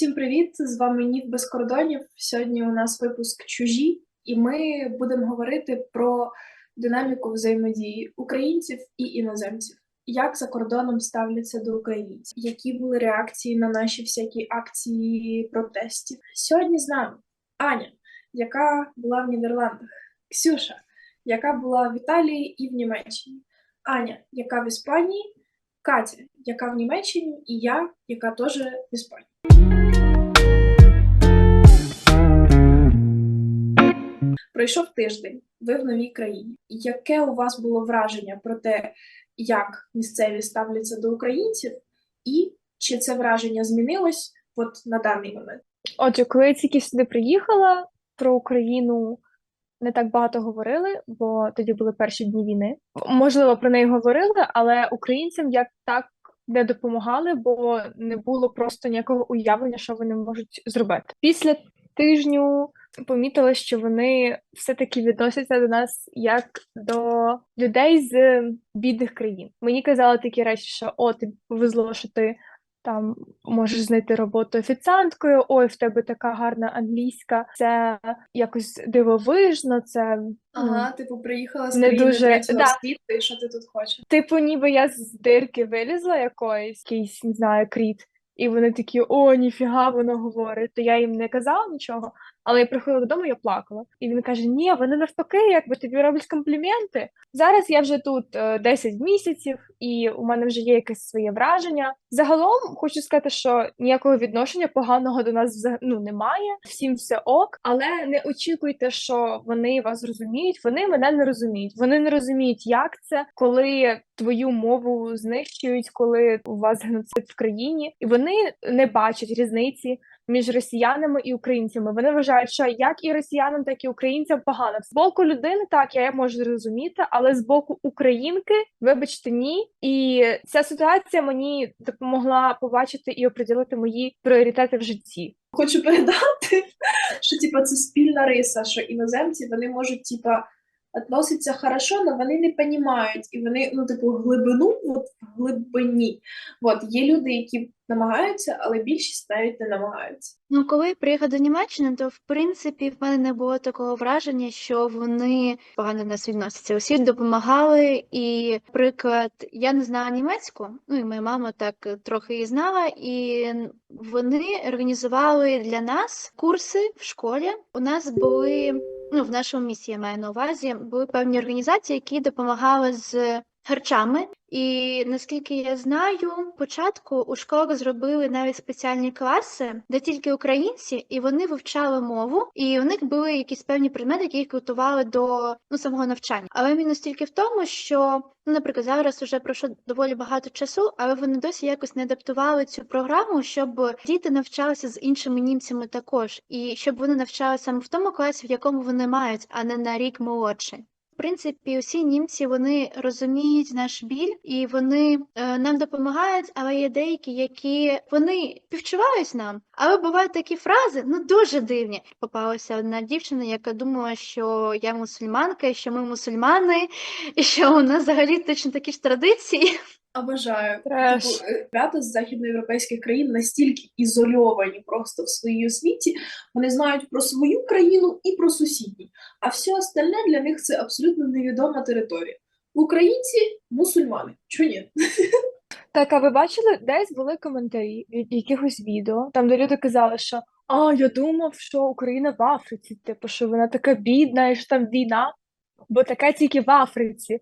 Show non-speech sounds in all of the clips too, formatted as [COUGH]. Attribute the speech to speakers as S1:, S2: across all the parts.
S1: Всім привіт! З вами Нів без кордонів. Сьогодні у нас випуск чужі, і ми будемо говорити про динаміку взаємодії українців і іноземців. Як за кордоном ставляться до українців? Які були реакції на наші всякі акції протестів? Сьогодні з нами Аня, яка була в Нідерландах, Ксюша, яка була в Італії і в Німеччині, Аня, яка в Іспанії, Катя, яка в Німеччині, і я, яка теж в Іспанії. Пройшов тиждень, ви в новій країні. Яке у вас було враження про те, як місцеві ставляться до українців, і чи це враження змінилось от на даний момент?
S2: Отже, коли я тільки сюди приїхала, про Україну не так багато говорили, бо тоді були перші дні війни. Можливо, про неї говорили, але українцям як так не допомагали, бо не було просто ніякого уявлення, що вони можуть зробити. Після тижню помітила, що вони все-таки відносяться до нас як до людей з бідних країн. Мені казали такі речі, що о, тобі повезло, що ти там можеш знайти роботу офіціанткою, ой, в тебе така гарна англійська, це якось дивовижно, це ну,
S1: Ага, типу, приїхала з
S2: Не
S1: країни
S2: дуже- да.
S1: світу, і що ти тут хочеш?
S2: типу, ніби я з дирки вилізла якоїсь, якийсь, не знаю, кріт. І вони такі, о, ніфіга, воно говорить. То я їм не казала нічого, але я приходила додому, я плакала. І він каже: Ні, вони навпаки, якби тобі роблять компліменти. Зараз я вже тут е, 10 місяців, і у мене вже є якесь своє враження. Загалом хочу сказати, що ніякого відношення поганого до нас ну, немає. Всім все ок, але не очікуйте, що вони вас розуміють. Вони мене не розуміють. Вони не розуміють, як це, коли твою мову знищують, коли у вас геноцид в країні, і вони не бачать різниці між росіянами і українцями. Вони вважають, що як і росіянам, так і українцям погано. З боку людини так я можу зрозуміти, але з боку українки, вибачте, ні. І ця ситуація мені допомогла побачити і оприділити мої пріоритети в житті.
S1: Хочу передати, що типа це спільна риса, що іноземці вони можуть типа відноситься хорошо, але вони не розуміють, і вони, ну, типу, глибину, от в глибині. От є люди, які намагаються, але більшість навіть не намагаються.
S3: Ну, коли я приїхала до Німеччини, то в принципі в мене не було такого враження, що вони погано нас відносяться. Усі допомагали, і, наприклад, я не знала німецьку, ну і моя мама так трохи її знала, і вони організували для нас курси в школі. У нас були, ну, в нашому місті я маю на увазі, були певні організації, які допомагали з харчами. І наскільки я знаю, спочатку у школах зробили навіть спеціальні класи, де тільки українці, і вони вивчали мову, і у них були якісь певні предмети, які їх готували до ну самого навчання. Але мінус тільки в тому, що ну, наприклад, зараз вже пройшло доволі багато часу, але вони досі якось не адаптували цю програму, щоб діти навчалися з іншими німцями також, і щоб вони навчалися саме в тому класі, в якому вони мають, а не на рік молодший. Принципі, усі німці вони розуміють наш біль і вони е, нам допомагають, але є деякі, які вони співчувають нам. Але бувають такі фрази, ну дуже дивні. Попалася одна дівчина, яка думала, що я мусульманка, що ми мусульмани, і що у нас взагалі точно такі ж традиції.
S1: Обожаю.
S2: Треш.
S1: Типу, е, ребята з західноєвропейських країн настільки ізольовані просто в своїй освіті, вони знають про свою країну і про сусідні, а все остальне для них це абсолютно невідома територія. Українці мусульмани. Чого ні?
S2: Так, а ви бачили, десь були коментарі від якихось відео, там де люди казали, що а, я думав, що Україна в Африці, типу, що вона така бідна, і що там війна, бо таке тільки в Африці.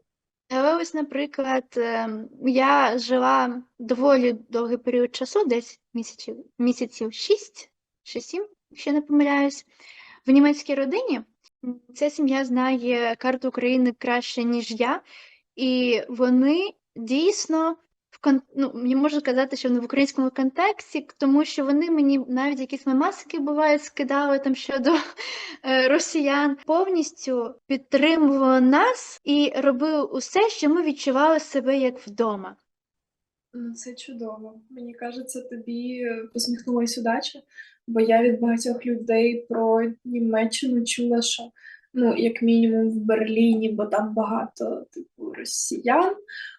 S3: Але ось, наприклад, ем, я жила доволі довгий період часу, десь місяців, місяців 6 чи 7, якщо не помиляюсь, в німецькій родині. Ця сім'я знає карту України краще, ніж я, і вони дійсно в ну, мені можна сказати, що вони в українському контексті, тому що вони мені навіть якісь мемасики бувають скидали там щодо е, росіян, повністю підтримували нас і робили усе, що ми відчували себе як вдома.
S1: Ну, це чудово. Мені кажеться, тобі е, посміхнулась удача, бо я від багатьох людей про Німеччину чула, що ну, як мінімум в Берліні, бо там багато типу росіян.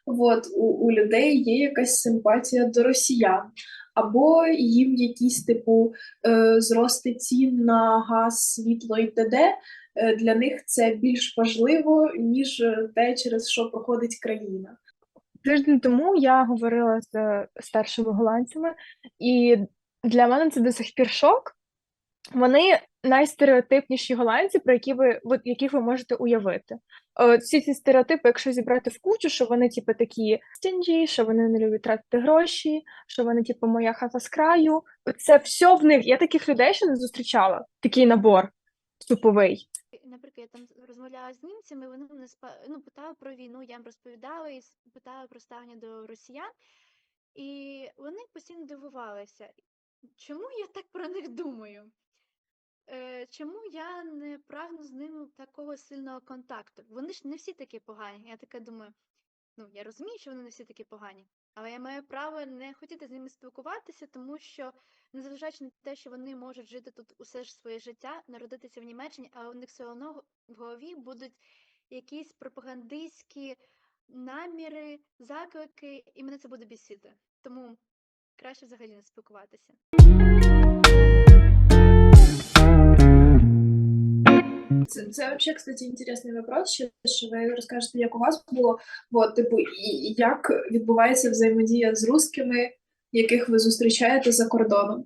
S1: От у, у людей є якась симпатія до росіян. або їм якісь типу е, зрости цін на газ, світло і т.д. е, Для них це більш важливо, ніж е, те, через що проходить країна.
S2: Тиждень тому я говорила з старшими голландцями, і для мене це до сих пір шок. Вони найстереотипніші голландці, про які ви, от яких ви можете уявити. Е, Всі ці стереотипи, якщо зібрати в кучу, що вони, типу, такі стінджі, що вони не люблять тратити гроші, що вони, типу, моя хата з краю. Це все в них. Я таких людей ще не зустрічала. Такий набор суповий.
S3: Наприклад, я там розмовляла з німцями, вони мене спа- ну, питали про війну, я їм розповідала і питала про ставлення до росіян, і вони постійно дивувалися, чому я так про них думаю? Е, чому я не прагну з ними такого сильного контакту? Вони ж не всі такі погані. Я така думаю, ну я розумію, що вони не всі такі погані, але я маю право не хотіти з ними спілкуватися, тому що, незважаючи на те, що вони можуть жити тут усе ж своє життя, народитися в Німеччині, але у них все одно в голові будуть якісь пропагандистські наміри, заклики, і мене це буде бісити. Тому краще взагалі не спілкуватися.
S1: Це, це вообще, кстати, інтересний вопрос, ще, що ви розкажете, як у вас було, от, типу, і, як відбувається взаємодія з русскими, яких ви зустрічаєте за кордоном.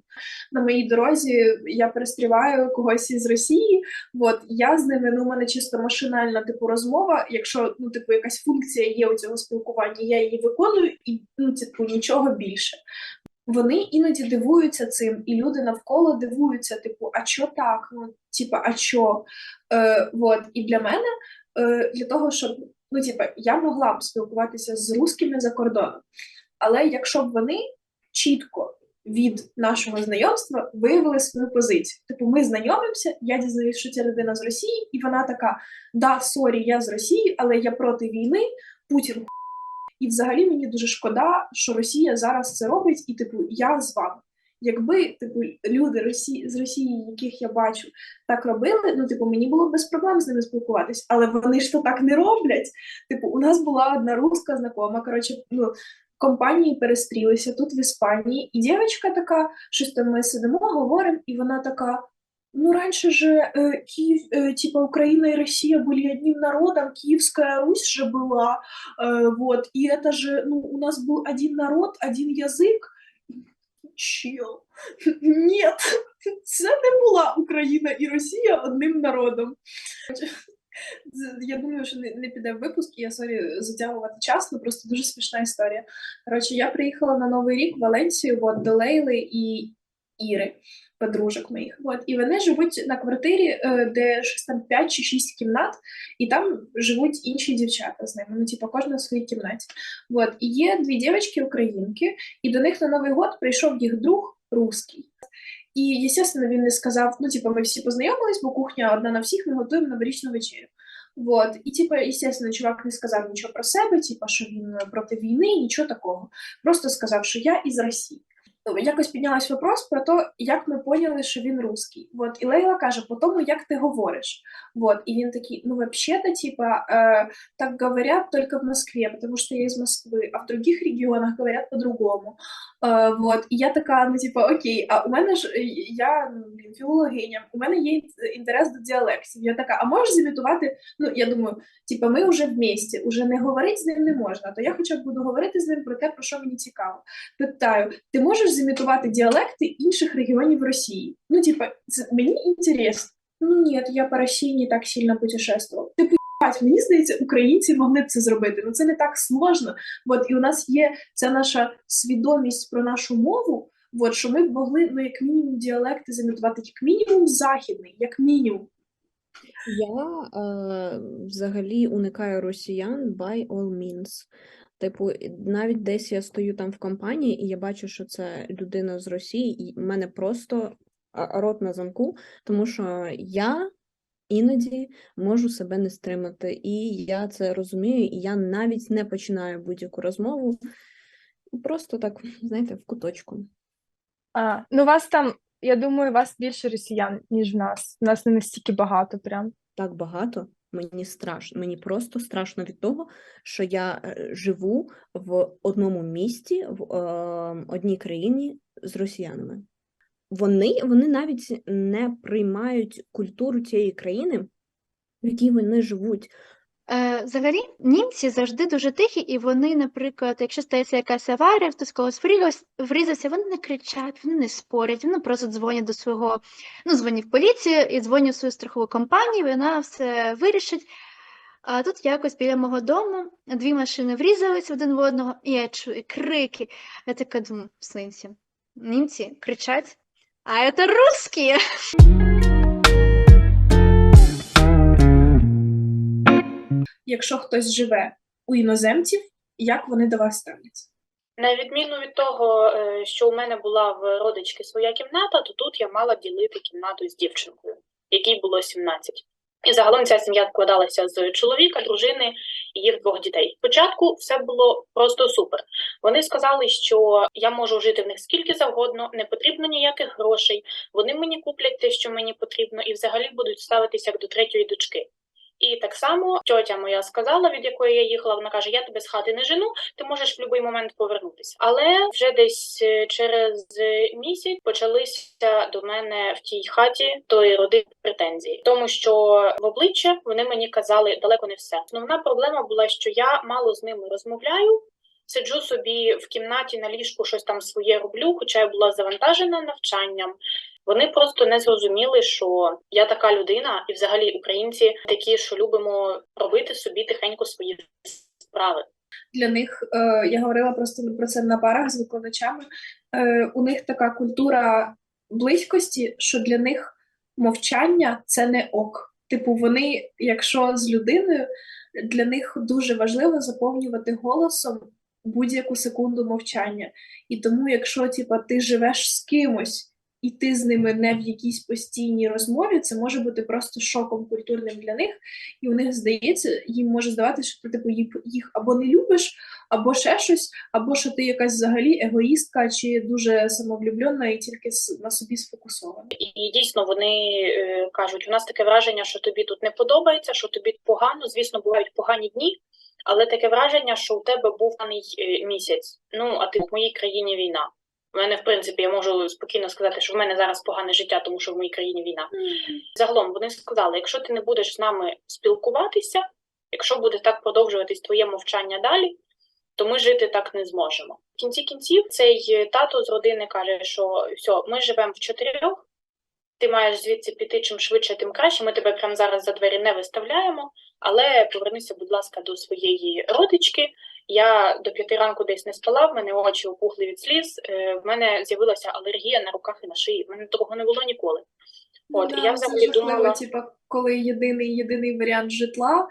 S1: На моїй дорозі я перестріваю когось із Росії, от, я з ними, ну, у мене чисто машинальна, типу, розмова, якщо, ну, типу, якась функція є у цього спілкування, я її виконую, і, ну, типу, нічого більше. Вони іноді дивуються цим, і люди навколо дивуються, типу, а чо так? Ну, типа, а чо? Е, вот. І для мене, е, для того, щоб ну, типа, я могла б спілкуватися з русскими за кордоном, але якщо б вони чітко від нашого знайомства виявили свою позицію. Типу, ми знайомимося, я дізнаюсь, що ця людина з Росії, і вона така: да, сорі, я з Росії, але я проти війни, Путін ху**». І взагалі мені дуже шкода, що Росія зараз це робить, і типу, я з вами. Якби типу люди Росії з Росії, яких я бачу, так робили, ну типу, мені було б без проблем з ними спілкуватись, але вони ж то так не роблять. Типу, у нас була одна руска знакома, коротше, ну. Компанії перестрілися тут в Іспанії, і дівчинка така, щось там ми сидимо, говоримо, і вона така: ну, раніше же э, Киев, э, типа Украина и Россия были одним народом, Киевская Русь же была, э, вот, и это же, ну, у нас был один народ, один язык. Чел, [LAUGHS] нет, це не була Україна і Росія одним народом. З- Я думаю, що не, не піде в випуск, і я сорі затягувати час, ну просто дуже смішна історія. Коротше, я приїхала на Новий рік в Валенсію от, до Лейли і Іри, подружок моїх. От, і вони живуть на квартирі, е, де щось там 5 чи 6 кімнат, і там живуть інші дівчата з ними. Ну, типу, кожна в своїй кімнаті. От, і є дві дівчатки українки, і до них на Новий год прийшов їх друг русський. І, звісно, він не сказав: ну, типу, ми всі познайомились, бо кухня одна на всіх, ми готуємо новорічну вечерю. Вот. І, типу, естественно, чувак не сказав нічого про себе, типу, що він проти війни, нічого такого. Просто сказав, що я із Росії. Ну, Якось піднялась вопрос про те, як ми поняли, що він русський. Вот. І Лейла каже, по тому, як ти говориш. Вот. І він такий, ну, взагалі-то, типа, э, так говорять тільки в Москве, тому що я з Москви, а в других регіонах говорять по-другому. Е, вот. І я така, ну, типа, окей, а у мене ж, е, я ну, філологиня, у мене є інтерес до діалектів. Я така, а можеш зімітувати? Ну, я думаю, типа, ми вже в місті, уже не говорити з ним не можна, то я хоча б буду говорити з ним про те, про що мені цікаво. Питаю, ти можеш зімітувати діалекти інших регіонів Росії? Ну, типа, це мені інтересно. Ну, ні, я по Росії не так сильно путешествував. Мені здається, українці могли б це зробити. Ну це не так сложно. От і у нас є ця наша свідомість про нашу мову. От що ми б могли ну як мінімум діалекти замітувати, як мінімум західний, як мінімум.
S4: Я е, взагалі уникаю росіян by all means. Типу, навіть десь я стою там в компанії, і я бачу, що це людина з Росії, і в мене просто рот на замку, тому що я іноді можу себе не стримати, і я це розумію, і я навіть не починаю будь-яку розмову. Просто так, знаєте, в куточку.
S2: А, ну, вас там, я думаю, вас більше росіян, ніж в нас. У нас не настільки багато прям.
S4: Так багато. Мені страшно, мені просто страшно від того, що я е, живу в одному місті, в е, одній країні з росіянами. Вони, вони навіть не приймають культуру тієї країни, в якій вони живуть.
S3: Е, взагалі, німці завжди дуже тихі, і вони, наприклад, якщо стається якась аварія, хтось когось врізався, вони не кричать, вони не спорять, вони просто дзвонять до свого, ну, дзвонять в поліцію і дзвонять в свою страхову компанію, і вона все вирішить. А тут якось біля мого дому дві машини врізались один в одного, і я чую крики. Я така думаю, в сенсі, німці кричать, а це русські.
S1: Якщо хтось живе у іноземців, як вони до вас ставляться?
S5: На відміну від того, е, що у мене була в родички своя кімната, то тут я мала ділити кімнату з дівчинкою, якій було 17. І загалом ця сім'я складалася з чоловіка, дружини їх двох дітей. Спочатку все було просто супер. Вони сказали, що я можу жити в них скільки завгодно, не потрібно ніяких грошей. Вони мені куплять те, що мені потрібно, і взагалі будуть ставитися як до третьої дочки. І так само тьотя моя сказала, від якої я їхала, вона каже: Я тебе з хати не жену, ти можеш в будь-який момент повернутися. Але вже десь е, через місяць почалися до мене в тій хаті тої роди претензії, тому що в обличчя вони мені казали далеко не все. Основна проблема була, що я мало з ними розмовляю. Сиджу собі в кімнаті на ліжку, щось там своє роблю, хоча я була завантажена навчанням. Вони просто не зрозуміли, що я така людина, і взагалі українці такі, що любимо робити собі тихенько свої справи.
S1: Для них е, я говорила просто про це на парах з викладачами. Е, у них така культура близькості, що для них мовчання це не ок. Типу, вони, якщо з людиною, для них дуже важливо заповнювати голосом будь-яку секунду мовчання. І тому, якщо типа, ти живеш з кимось, і ти з ними не в якійсь постійній розмові, це може бути просто шоком культурним для них, і у них здається, їм може здаватися, що ти типу їх, або не любиш, або ще щось, або що ти якась взагалі егоїстка чи дуже самовлюблена і тільки на собі сфокусована.
S5: І дійсно вони е, кажуть: у нас таке враження, що тобі тут не подобається, що тобі погано. Звісно, бувають погані дні, але таке враження, що у тебе був поганий е, місяць. Ну а ти в моїй країні війна. У мене, в принципі, я можу спокійно сказати, що в мене зараз погане життя, тому що в моїй країні війна. Загалом вони сказали: якщо ти не будеш з нами спілкуватися, якщо буде так продовжуватись твоє мовчання далі, то ми жити так не зможемо. В кінці кінців цей е, тато з родини каже, що все, ми живемо в чотирьох. Ти маєш звідси піти чим швидше, тим краще. Ми тебе прямо зараз за двері не виставляємо, але повернися, будь ласка, до своєї родички. Я до п'яти ранку десь не спала, в мене очі опухли від сліз. е, В мене з'явилася алергія на руках і на шиї. В мене такого не було ніколи. От, і я взагалі думала-
S1: типа, коли єдиний єдиний варіант житла,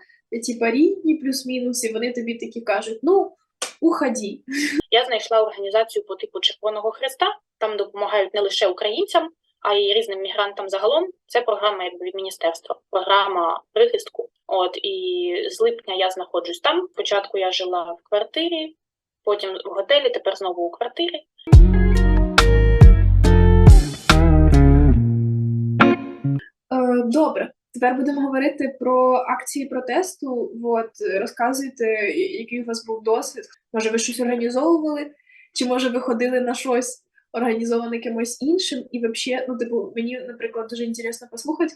S1: типа рідні плюс-мінус, і вони тобі такі кажуть: ну, уході.
S5: Я знайшла організацію по типу Червоного Хреста. Там допомагають не лише українцям, а й різним мігрантам загалом. Це програма якби від міністерства, програма прихистку. От і з липня я знаходжусь там. Спочатку я жила в квартирі, потім в готелі, тепер знову у квартирі.
S1: Е, Добре, тепер будемо говорити про акції протесту. От розказуйте, який у вас був досвід. Може, ви щось організовували, чи може ви ходили на щось організоване кимось іншим? І взагалі, ну, типу, мені, наприклад, дуже інтересно послухати,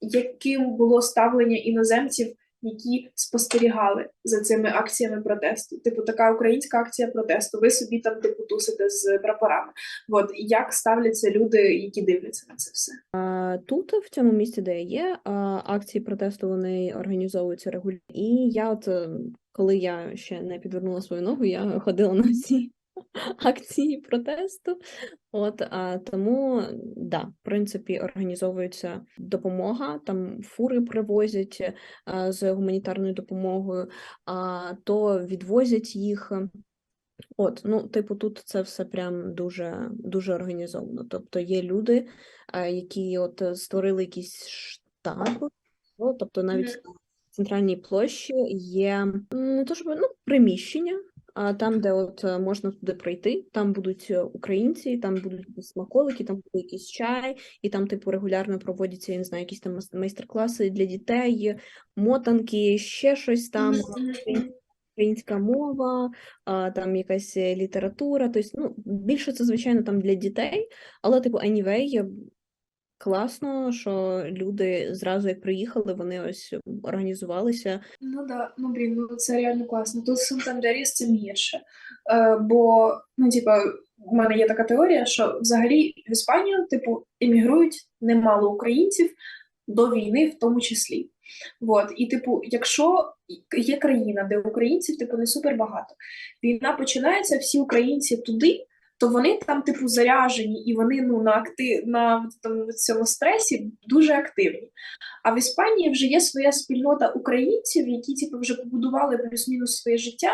S1: яким було ставлення іноземців, які спостерігали за цими акціями протесту. Типу, така українська акція протесту. Ви собі там типу тусите з прапорами. От як ставляться люди, які дивляться на це все?
S4: Тут, в цьому місті, де я є, акції протесту вони організовуються регулярно. І я, от коли я ще не підвернула свою ногу, я ходила на всі [LAUGHS] акції протесту. От а, тому, да, в принципі, організовується допомога, там фури привозять а, з гуманітарною допомогою, а то відвозять їх. От, ну, типу, тут це все прям дуже, дуже організовано. Тобто є люди, е, які от е, створили якісь штаби, ну, тобто навіть на центральній площі є не то щоб ну, приміщення, а там, де от е, можна туди пройти, там будуть е, українці, там будуть смаколики, там буде якийсь чай, і там, типу, регулярно проводяться, я не знаю, якісь там майстер-класи для дітей, мотанки, ще щось там, українська мова, там якась е, література. Тобто, ну, більше це, звичайно, там для дітей, але, типу, anyway, класно, що люди зразу, як приїхали, вони ось організувалися.
S1: Ну да, ну блін, ну це реально класно. Тут з Сантандеріс цим гірше. Е, бо, ну, типа, у мене є така теорія, що взагалі в Іспанію, типу, емігрують немало українців до війни, в тому числі. Вот. І, типу, якщо є країна, де українців, типу, не супер багато, війна починається, всі українці туди, то вони там, типу, заряжені, і вони ну, на акти... на там, цьому стресі дуже активні. А в Іспанії вже є своя спільнота українців, які типу, вже побудували плюс-мінус своє життя.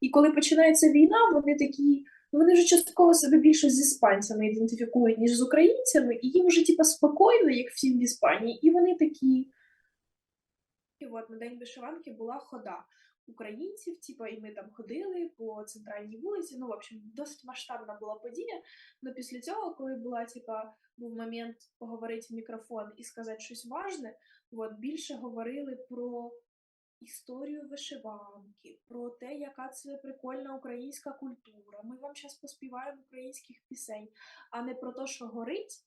S1: І коли починається війна, вони такі, ну вони вже частково себе більше з іспанцями ідентифікують, ніж з українцями, і їм вже типу, спокійно, як всім в Іспанії, і вони такі. І от на день вишиванки була хода українців, типу, і ми там ходили по центральній вулиці. Ну, в общем, досить масштабна була подія. Але після цього, коли була, типа, був момент поговорити в мікрофон і сказати щось важне, от більше говорили про історію вишиванки, про те, яка це прикольна українська культура. Ми вам зараз поспіваємо українських пісень, а не про те, що горить.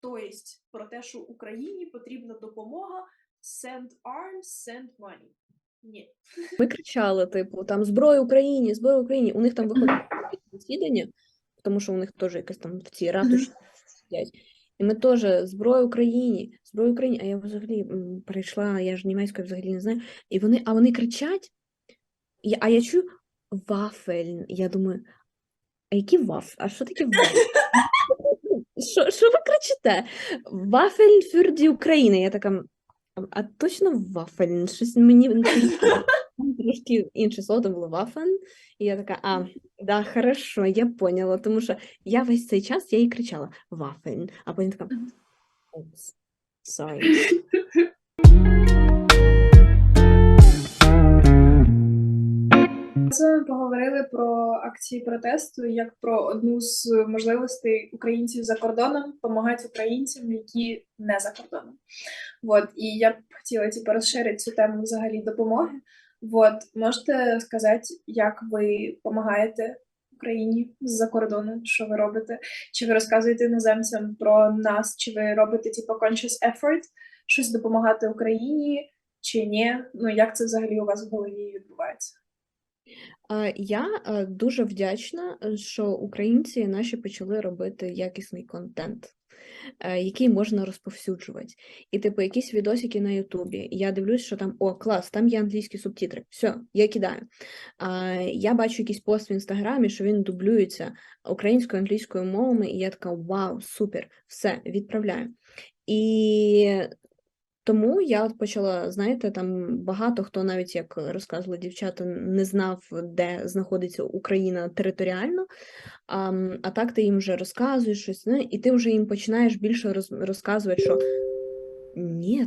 S1: Тобто про те, що Україні потрібна допомога, send arms, send money. Ні.
S4: Ми кричали, типу, там зброя Україні, зброя Україні. У них там виходить засідання, тому що у них теж якась там в цій ратуші сидять. І ми теж зброя Україні, зброя Україні. А я взагалі м, перейшла, я ж німецькою взагалі не знаю. І вони, а вони кричать, і, а я чую вафель. Я думаю, а які ваф? А що таке вафель? [LAUGHS] Що, що ви кричите? Вафель фюр ді України. Я така, а, точно вафель? Щось мені [LAUGHS] трошки інше слово, було вафен. І я така, а, да, хорошо, я поняла, тому що я весь цей час я їй кричала вафель, а потім така,
S1: Мгм. [LAUGHS]
S4: «Oops, sorry.
S1: Ми поговорили про акції протесту як про одну з можливостей українців за кордоном допомагати українцям, які не за кордоном. Вот. І я б хотіла типу, розширити цю тему взагалі допомоги. Вот. Можете сказати, як ви допомагаєте Україні з-за кордону, що ви робите? Чи ви розказуєте іноземцям про нас, чи ви робите типу, conscious effort, щось допомагати Україні, чи ні? Ну як це взагалі у вас в голові відбувається?
S4: А, Я е, дуже вдячна, е, що українці наші почали робити якісний контент, е, який можна розповсюджувати. І, типу, якісь відосики на Ютубі. Я дивлюсь, що там о, клас, там є англійські субтитри. Все, я кидаю. Я бачу якийсь пост в інстаграмі, що він дублюється українською англійською мовами, і я така вау, супер, все, відправляю. І тому я почала, знаєте, там багато хто навіть як розказували дівчата, не знав, де знаходиться Україна територіально. А, а так ти їм вже розказуєш щось, ну, і ти вже їм починаєш більше роз- розказувати, що ні,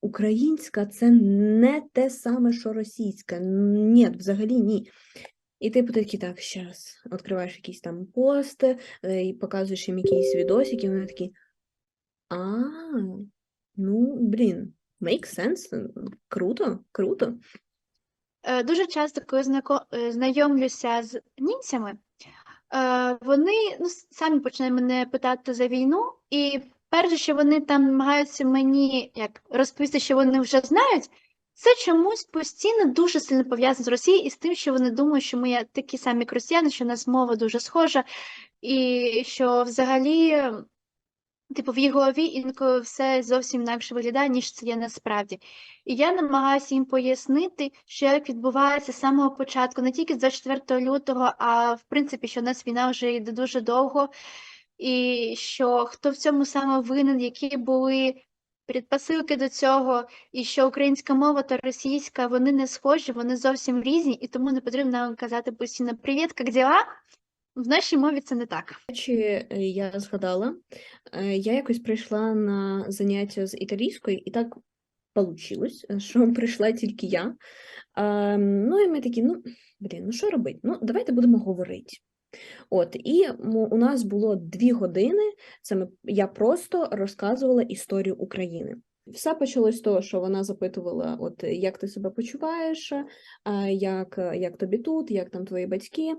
S4: українська це не те саме, що російська. Ні, взагалі ні. І ти такий, так, зараз відкриваєш якісь там пости е, і показуєш їм якісь відосики, і вони такі. А, ну, блін, make sense. Круто, круто.
S3: Е, Дуже часто, коли знако- е, знайомлюся з німцями, е, вони ну, самі починають мене питати за війну, і перше, що вони там намагаються мені як розповісти, що вони вже знають, це чомусь постійно дуже сильно пов'язано з Росією і з тим, що вони думають, що ми є такі самі як росіяни, що у нас мова дуже схожа, і що взагалі. Типу, в їх голові інколи все зовсім інакше виглядає, ніж це є насправді. І я намагаюся їм пояснити, що як відбувається з самого початку, не тільки з 24 лютого, а в принципі, що в нас війна вже йде дуже довго, і що хто в цьому саме винен, які були предпосилки до цього, і що українська мова та російська вони не схожі, вони зовсім різні, і тому не потрібно казати постійно Привіт, як діла? В нашій мові це не так.
S4: Чи е, я згадала, е, я якось прийшла на заняття з італійської, і так получилось, що [LAUGHS] прийшла тільки я. Ну і ми такі, ну, блін, ну що робити? Ну, давайте будемо говорити. От, і у нас було дві години. Це ми, я просто розказувала історію України. Все почалось з того, що вона запитувала, от як ти себе почуваєш, як, як тобі тут, як там твої батьки.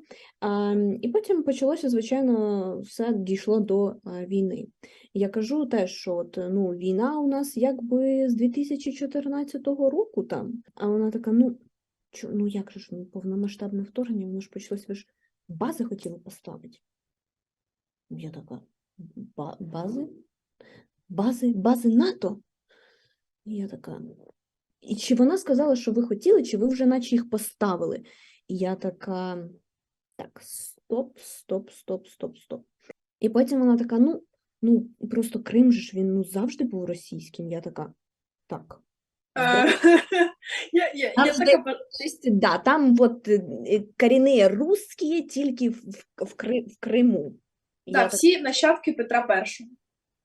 S4: І потім почалося, звичайно, все дійшло до війни. Я кажу те, що от, ну, війна у нас якби з 2014 року там. А вона така: ну, чо, ну як же ж ну, повномасштабне вторгнення, воно ж почалось, ви ж бази хотіли поставити. Я така, бази? Бази, бази НАТО? І я така. І чи вона сказала, що ви хотіли, чи ви вже наче їх поставили? І я така. Так, стоп, стоп, стоп, стоп, стоп. І потім вона така: ну, ну просто Крим же ж він ну, завжди був російським. Я така, так. [LAUGHS]
S1: Я, я, я
S4: Завжди.
S1: така по-
S4: Тобто, да, там вот е, е, русські тільки в, в, в, Криму.
S1: Да,
S4: я так,
S1: всі нащадки Петра І.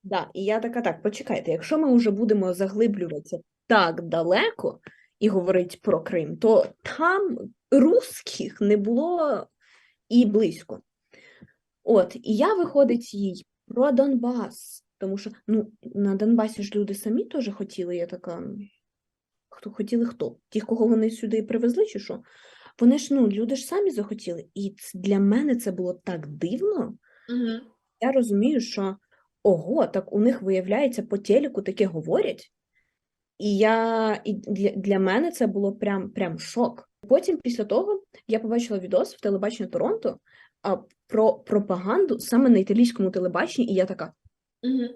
S4: да, і я така, так, почекайте, якщо ми вже будемо заглиблюватися так далеко і говорити про Крим, то там русських не було і близько. От, і я виходить їй про Донбас, тому що ну, на Донбасі ж люди самі теж хотіли, я така. Хто хотіли хто? Ті, кого вони сюди привезли, чи що? Вони ж, ну, люди ж самі захотіли. І для мене це було так дивно.
S1: Угу.
S4: Я розумію, що ого, так у них виявляється по телеку таке говорять. І я і для, для мене це було прям, прям шок. Потім, після того, я побачила відос в телебаченні Торонто а, про пропаганду саме на італійському телебаченні, і я така.
S1: Угу.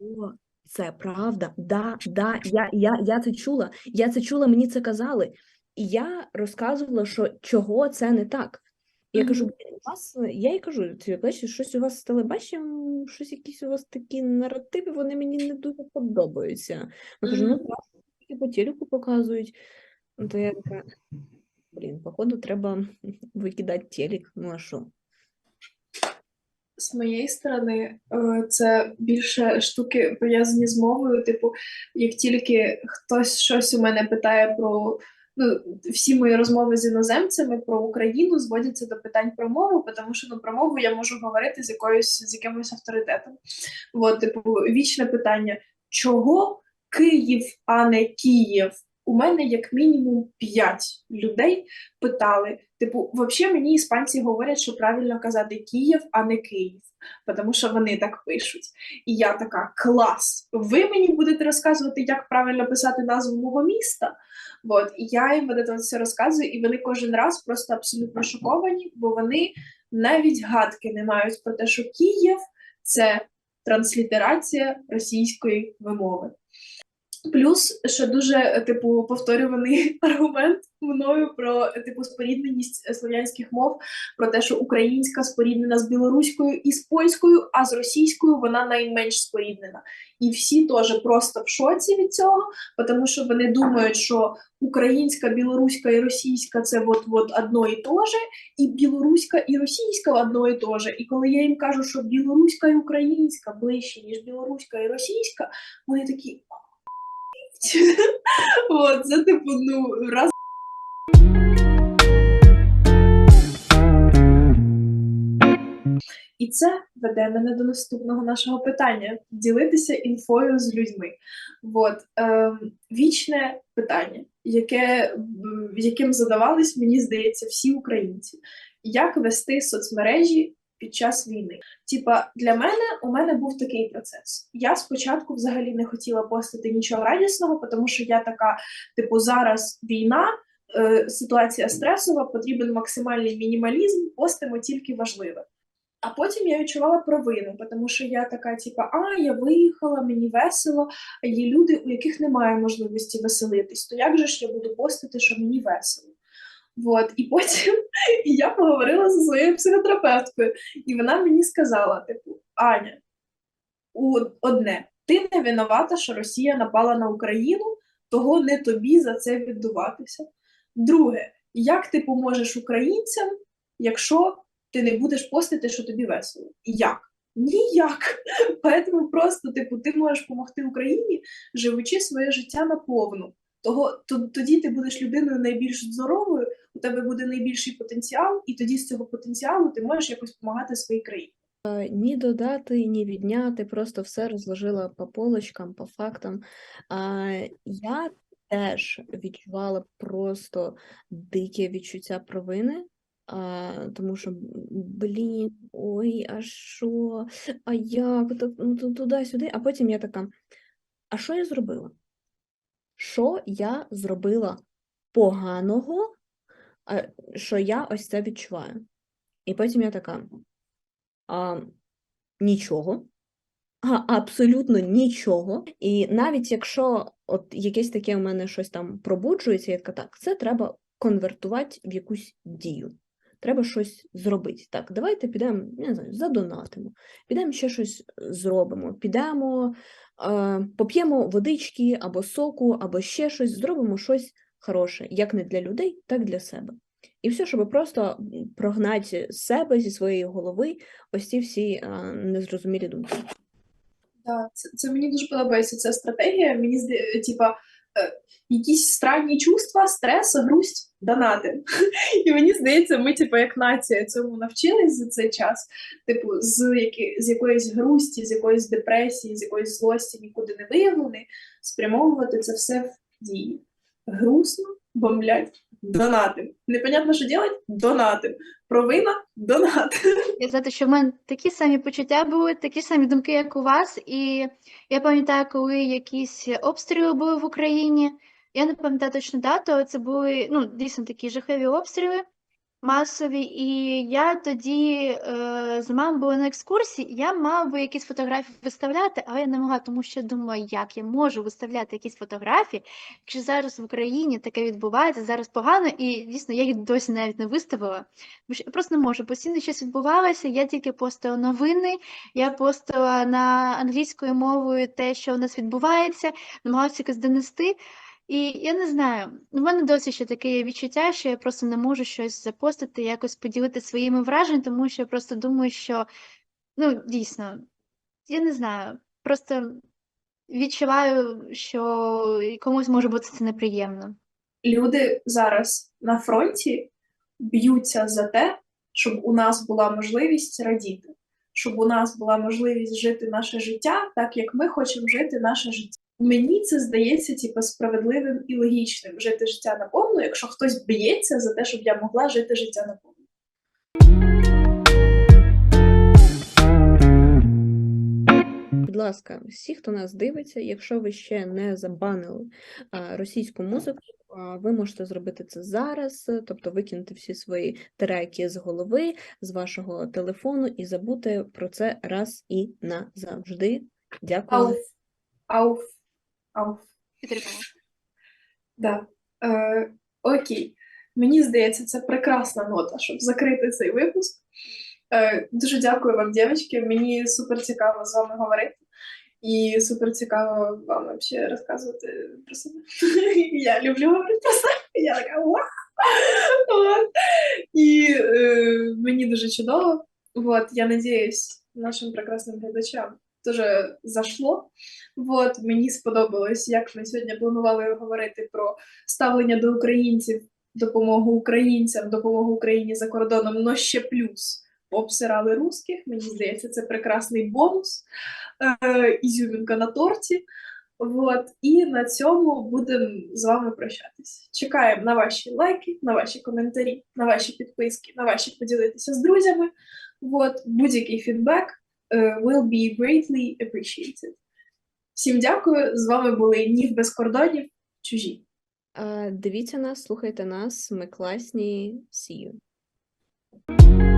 S4: О, це правда. Да, да, я, я, я це чула. Я це чула, мені це казали. І я розказувала, що чого це не так. Я кажу, «Блін, у вас, я їй кажу, «Ці, бачите, щось у вас з телебаченням, щось якісь у вас такі наративи, вони мені не дуже подобаються. Я кажу, ну так, тільки по телеку показують. Ну, То я така, блін, походу, треба викидати телек, ну а що?
S1: З моєї сторони, е, це більше штуки пов'язані з мовою. Типу, як тільки хтось щось у мене питає про ну, всі мої розмови з іноземцями про Україну зводяться до питань про мову, тому що ну, про мову я можу говорити з якоюсь з якимось авторитетом. От, типу, вічне питання: чого Київ, а не Київ? У мене як мінімум п'ять людей питали. Типу, взагалі мені іспанці говорять, що правильно казати Київ, а не Київ, тому що вони так пишуть. І я така клас. Ви мені будете розказувати, як правильно писати назву мого міста. От, і я їм це все розказую, і вони кожен раз просто абсолютно шоковані, бо вони навіть гадки не мають про те, що Київ це транслітерація російської вимови. Плюс ще дуже типу повторюваний [LAUGHS] аргумент мною про типу спорідненість слов'янських мов, про те, що українська споріднена з білоруською і з польською, а з російською вона найменш споріднена. І всі теж просто в шоці від цього, тому що вони думають, що українська, білоруська і російська це от от одно і то же, і білоруська і російська одно і то же. І коли я їм кажу, що білоруська і українська ближче, ніж білоруська і російська, вони такі. [LAUGHS] От, це типу, ну, раз. І це веде мене до наступного нашого питання: ділитися інфою з людьми. От, ем, вічне питання, яке, яким задавались, мені здається, всі українці. Як вести соцмережі під час війни? Типа, для мене у мене був такий процес. Я спочатку взагалі не хотіла постити нічого радісного, тому що я така, типу, зараз війна, е, ситуація стресова, потрібен максимальний мінімалізм, постимо тільки важливе. А потім я відчувала провину, тому що я така, типа, а я виїхала, мені весело. А є люди, у яких немає можливості веселитись. То як же ж я буду постити, що мені весело? От, і потім [LAUGHS] я поговорила зі своєю психотерапевткою, і вона мені сказала: типу, Аня, одне, ти не винувата, що Росія напала на Україну, того не тобі за це віддуватися. Друге, як ти поможеш українцям, якщо ти не будеш постити, що тобі весело? Як? Ніяк. [LAUGHS] Поэтому просто, типу, ти можеш допомогти Україні, живучи своє життя наповну. Того то- тоді ти будеш людиною найбільш здоровою, у тебе буде найбільший потенціал, і тоді з цього потенціалу ти можеш якось допомагати своїй країні.
S4: Е, Ні додати, ні відняти, просто все розложила по полочкам, по фактам. Я теж відчувала просто дике відчуття провини, тому що, блін, ой, а що, а як, ну, туди-сюди, а потім я така, а що я зробила? Що я зробила поганого, що я ось це відчуваю? І потім я така. А, нічого. А, абсолютно нічого. І навіть якщо от якесь таке у мене щось там пробуджується, я така, так, це треба конвертувати в якусь дію. Треба щось зробити. Так, давайте підемо, не знаю, задонатимо, підемо ще щось зробимо, підемо, е, поп'ємо водички або соку, або ще щось, зробимо щось хороше, як не для людей, так і для себе. І все, щоб просто прогнати з себе зі своєї голови ось ці всі е, незрозумілі думки.
S1: Да, це, це мені дуже подобається ця стратегія. Мені здається, типа, е, якісь странні чувства, стрес, грусть, донати. [LAUGHS] І мені здається, ми, типу, як нація цьому навчились за цей час. Типу, з, які, з якоїсь грусті, з якоїсь депресії, з якоїсь злості нікуди не виявлений, спрямовувати це все в дії. Грустно, бомблять, донатим. Непонятно, що делать? Донатим. Провина донатим.
S3: Я знаю, що в мене такі самі почуття були, такі самі думки, як у вас. І я пам'ятаю, коли якісь обстріли були в Україні. Я не пам'ятаю точно дату, але це були ну, дійсно такі жахливі обстріли масові. І я тоді е, з мамою була на екскурсії, я мав би якісь фотографії виставляти, але я не могла, тому що думаю, як я можу виставляти якісь фотографії, якщо зараз в Україні таке відбувається, зараз погано, і дійсно я їх досі навіть не виставила. Тому що я просто не можу. Постійно щось відбувалося. Я тільки постила новини, я постила на англійською мовою те, що у нас відбувається, намагалася якось донести. І я не знаю, у мене досі ще таке відчуття, що я просто не можу щось запостити, якось поділити своїми враженнями, тому що я просто думаю, що ну дійсно, я не знаю, просто відчуваю, що комусь може бути це неприємно.
S1: люди зараз на фронті б'ються за те, щоб у нас була можливість радіти, щоб у нас була можливість жити наше життя так, як ми хочемо жити наше життя. Мені це здається типу, справедливим і логічним жити життя наповну, якщо хтось б'ється за те, щоб я могла жити життя наповну.
S4: Будь ласка, всі, хто нас дивиться, якщо ви ще не забанили російську музику, ви можете зробити це зараз, тобто викинути всі свої треки з голови, з вашого телефону і забути про це раз і назавжди. Дякую.
S1: Ауф, ауф, ауф. Да. Е, окей. Мені здається, це прекрасна нота, щоб закрити цей випуск. Е, дуже дякую вам, дівчатки. Мені супер цікаво з вами говорити. І супер цікаво вам взагалі розказувати про себе. [LAUGHS] Я люблю говорити про себе. Я така! От. І е, мені дуже чудово. Вот, я надіюсь, нашим прекрасним глядачам дуже зашло. Вот, мені сподобалось, як ми сьогодні планували говорити про ставлення до українців, допомогу українцям, допомогу Україні за кордоном, но ще плюс обсирали русських. Мені здається, це прекрасний бонус, е, ізюмінка на торті. Вот. І на цьому будемо з вами прощатись. Чекаємо на ваші лайки, на ваші коментарі, на ваші підписки, на ваші поділитися з друзями. Вот. Будь-який фідбек е, will be greatly appreciated. Всім дякую. З вами були Нів без кордонів, чужі.
S4: А, Дивіться нас, слухайте нас, ми класні. See you.